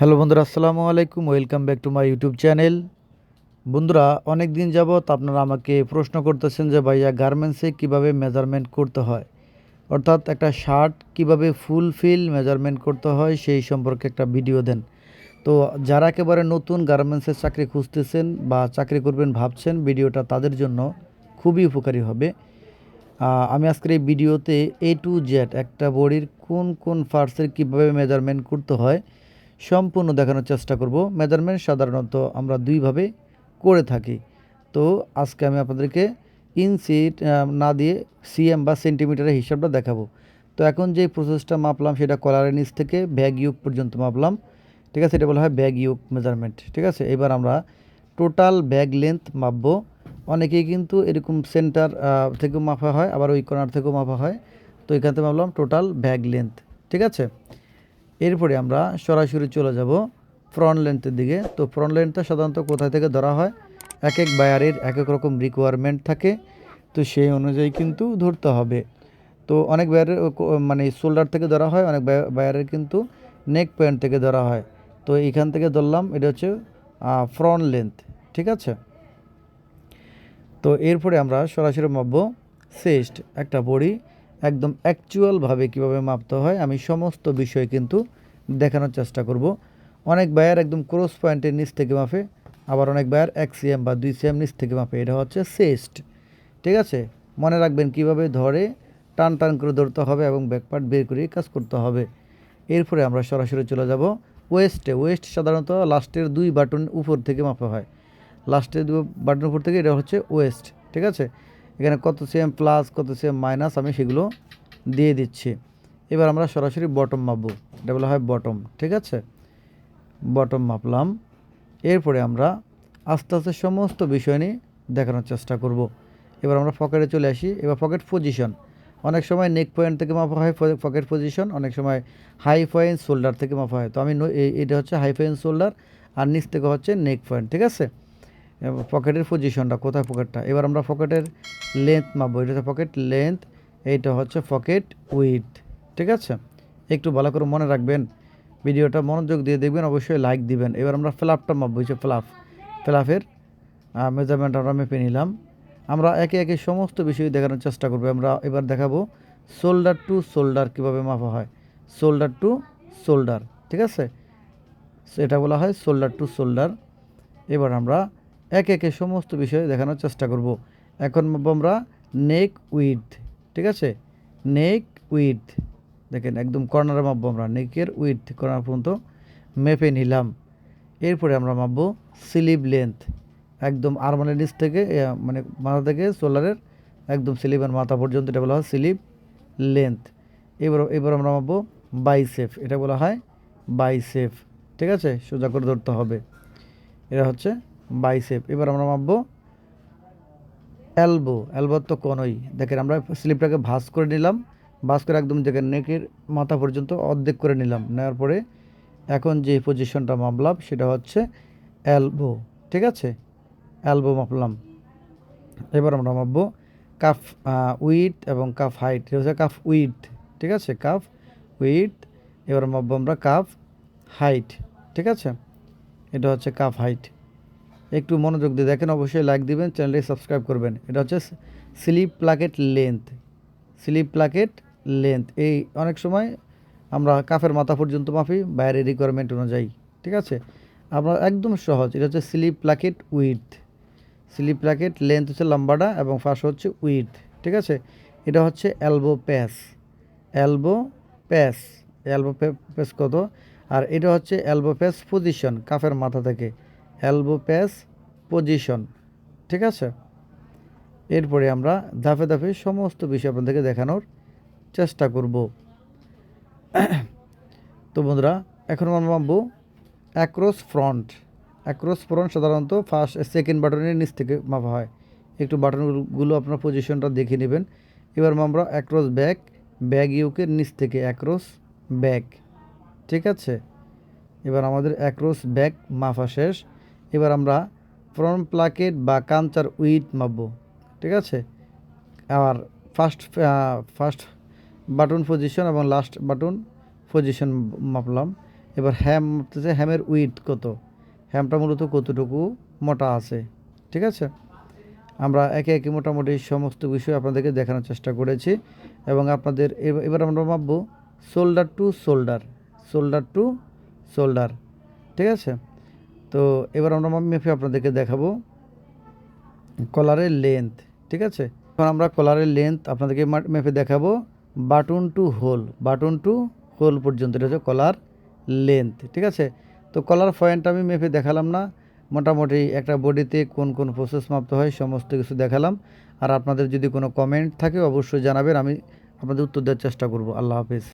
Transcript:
Hello বন্ধুরা, আসসালামু আলাইকুম, welcome back to my YouTube channel. বন্ধুরা অনেক দিন যাবৎ আপনারা আমাকে প্রশ্ন করতেছেন যে, ভাইয়া, গার্মেন্টসে কীভাবে মেজারমেন্ট করতে হয়? অর্থাৎ একটা শার্ট কীভাবে ফুল ফিল মেজারমেন্ট করতে হয়, সেই সম্পর্কে একটা ভিডিও দেন। তো যারা একেবারে নতুন গার্মেন্টসের চাকরি খুঁজতেছেন বা চাকরি করবেন ভাবছেন, ভিডিওটা তাদের জন্য খুবই উপকারী হবে। আমি আজকের এই ভিডিওতে এ টু জেড একটা বডির কোন কোন পার্টসের কীভাবে মেজারমেন্ট করতে হয় সম্পূর্ণ দেখানোর চেষ্টা করব। মেজারমেন্ট সাধারণত আমরা দুইভাবে করে থাকি। তো আজকে আমি আপনাদেরকে ইঞ্চি না দিয়ে সিএম বা সেন্টিমিটারের হিসাবটা দেখাবো। তো এখন যে প্রসেসটা মাপলাম সেটা কলারের নিচ থেকে ব্যাগ ইউক পর্যন্ত মাপলাম। ঠিক আছে? এটা বলা হয় ব্যাগ ইউক মেজারমেন্ট। ঠিক আছে? এবার আমরা টোটাল ব্যাগ লেন্থ মাপবো। অনেকেই কিন্তু এরকম সেন্টার থেকেও মাপা হয়, আবার ওই কর্নার থেকেও মাপা হয়। তো এখান থেকে মাপলাম টোটাল ব্যাগ লেন্থ। ঠিক আছে? এরপরে আমরা সরাসরি চলে যাব ফ্রন্ট লেন্থের দিকে। তো ফ্রন্ট লেন্থটা সাধারণত কোথায় থেকে ধরা হয়? এক এক বায়ারের এক এক রকম রিকোয়ারমেন্ট থাকে। তো সেই অনুযায়ী কিন্তু ধরতে হবে। তো অনেক বায়ারের মানে শোল্ডার থেকে ধরা হয়, অনেক বায়া- বায়ারের কিন্তু নেক পয়েন্ট থেকে ধরা হয়। তো এখান থেকে ধরলাম, এটা হচ্ছে ফ্রন্ট লেন্থ ঠিক আছে? তো এরপরে আমরা সরাসরি মাপবো চেস্ট একটা বডি। একদম অ্যাকচুয়ালভাবে কীভাবে মাপতে হয়, আমি সমস্ত বিষয় কিন্তু দেখানোর চেষ্টা করব। অনেক বায়ার একদম ক্রস পয়েন্টের নিচ থেকে মাপে, আবার অনেক বায়ার এক সিএম বা দুই সিএম নিচ থেকে মাপে। এটা হচ্ছে সেস্ট ঠিক আছে? মনে রাখবেন কীভাবে ধরে টান টান করে ধরতে হবে এবং ব্যাকপার্ট বের করে কাজ করতে হবে। এরপরে আমরা সরাসরি চলে যাব ওয়েস্টে ওয়েস্ট সাধারণত লাস্টের দুই বাটন উপর থেকে মাপা হয়। লাস্টের দুই বাটন উপর থেকে এটা হচ্ছে ওয়েস্ট ঠিক আছে? এখানে কত সিএম প্লাস কত সিএম মাইনাস আমি সেগুলো দিয়ে দিচ্ছি। এবার আমরা সরাসরি বটম মাপবো। এটা বলা হয় বটম ঠিক আছে? বটম মাপলাম। এরপরে আমরা আস্তে আস্তে সমস্ত বিষয় নিয়ে দেখানোর চেষ্টা করব। এবার আমরা পকেটে চলে আসি। এবার পকেট পজিশন অনেক সময় নেক পয়েন্ট থেকে মাপা হয় পকেট পজিশন অনেক সময় হাই পয়েন্ট শোল্ডার থেকে মাপা হয়। তো আমি এটা হচ্ছে হাই পয়েন্ট শোল্ডার আর নিচ থেকে হচ্ছে নেক পয়েন্ট ঠিক আছে? পকেটের পজিশনটা কোথায় পকেটটা? এবার আমরা পকেটের লেন্থ মাপবো। এটা হচ্ছে পকেট লেন্থ এইটা হচ্ছে পকেট উইথ ঠিক আছে? একটু ভালো করে মনে রাখবেন। ভিডিওটা মনোযোগ দিয়ে দেখবেন, অবশ্যই লাইক দিবেন। এবার আমরা ফ্লাপটা মাপবো হচ্ছে ফ্লাপ ফ্লাপের মেজারমেন্ট আমরা মেপে নিলাম। আমরা একে একে সমস্ত বিষয় দেখানোর চেষ্টা করব। আমরা এবার দেখাবো শোল্ডার টু শোল্ডার কীভাবে মাপা হয়। শোল্ডার টু শোল্ডার ঠিক আছে? এটা বলা হয় শোল্ডার টু শোল্ডার এবার আমরা একে একে সমস্ত বিষয় দেখানোর চেষ্টা করব। এখন আমরা নেক উইথ, ঠিক আছে? নেক উইথ, দেখেন একদম কর্নারে মাপবো আমরা, নেকের উইথ কর্নার পর্যন্ত মেপে নিলাম। এরপরে আমরা মাপবো স্লিভ লেন্থ, একদম আরমানের নিচ থেকে মানে মাথা থেকে সোলারের একদম স্লিভের মাথা পর্যন্ত, এটা বলা হয় স্লিভ লেন্থ। এবার এবার আমরা মাপবো বাইসেফ, এটা বলা হয় বাইসেফ, ঠিক আছে? সোজা করে ধরতে হবে। এটা হচ্ছে বাইসেপ। এবার আমরা মাপবো এলবো। এলবোর তো কোনোই। দেখেন আমরা স্লিপটাকে ভাস করে নিলাম। ভাস করে একদম দেখেন নেকের মাথা পর্যন্ত অর্ধেক করে নিলাম। নেওয়ার পরে এখন যে পজিশনটা মাপলাম সেটা হচ্ছে এলবো। ঠিক আছে? এলবো মাপলাম। এবার আমরা মাপবো কাফ উইথ এবং কাফ হাইট। হচ্ছে কাফ উইথ। ঠিক আছে? Calf width. এবার মাপবো আমরা কাফ হাইট। ঠিক আছে? এটা হচ্ছে কাফ হাইট। একটু মনোযোগ দিয়ে দেখেন, অবশ্যই লাইক দিবেন চ্যানেলটি সাবস্ক্রাইব করবেন। এটা হচ্ছে sleeve placket length sleeve placket length এই অনেক সময় আমরা কাফের মাথা পর্যন্ত মাপি, বাইরের রিকোয়ারমেন্ট অনুযায়ী। ঠিক আছে? আমরা একদম সহজ। এটা হচ্ছে sleeve placket with sleeve placket length হচ্ছে লম্বাটা এবং ফার্স্ট হচ্ছে উইথ ঠিক আছে? এটা হচ্ছে অ্যালবো প্যাস অ্যালবো প্যাস এলবো প্যাস কত? আর এটা হচ্ছে অ্যালবো প্যাস পজিশন কাফের মাথা থেকে। এলবো প্যাস পজিশন ঠিক আছে? এরপরে আমরা ধাপে ধাপে সমস্ত বিষয় আপনাদেরকে দেখানোর চেষ্টা করব। তো বন্ধুরা, এখন আমরা মাপবো অ্যাক্রস ফ্রন্ট অ্যাক্রস ফ্রন্ট সাধারণত ফার্স্ট সেকেন্ড বাটনের নিচ থেকে মাপা হয়। একটু বাটনগুলো আপনার পজিশনটা দেখে নেবেন। এবার আমরা অ্যাক্রস ব্যাক ব্যাগ ইউকের নিচ থেকে অ্যাক্রস ব্যাক ঠিক আছে? এবার আমাদের অ্যাক্রস ব্যাক মাফা শেষ। এবার আমরা ফ্রন্ট প্লাকেট বা কাঞ্চার উইথ মাপবো, ঠিক আছে? আর ফার্স্ট ফার্স্ট বাটন পজিশন এবং লাস্ট বাটন পজিশন মাপলাম। এবার হ্যাম মাপতেছে হ্যামের উইথ কত? হ্যামটা মূলত কতটুকু মোটা আছে, ঠিক আছে? আমরা একে একে মোটামুটি সমস্ত বিষয় আপনাদেরকে দেখানোর চেষ্টা করেছি এবং আপনাদের এবার- এবার আমরা মাপবো shoulder to shoulder shoulder to shoulder ঠিক আছে? তো এবার আমরা মাপ আপনাদেরকে দেখাবো কলারের লেন্থ ঠিক আছে? এখন আমরা কলারের লেন্থ আপনাদেরকে মেপে দেখাবো button to hole, button to hole পর্যন্ত, এটা হচ্ছে কলার লেন্থ ঠিক আছে? তো কলার পয়েন্ট আমি মেপে দেখালাম না, মোটামুটি একটা বডিতে কোন কোন প্রসেস মাপতে হয় সমস্ত কিছু দেখালাম। আর আপনাদের যদি কোনো কমেন্ট থাকে অবশ্যই জানাবেন, আমি আপনাদের উত্তর দেওয়ার চেষ্টা করব। আল্লাহ হাফিজ।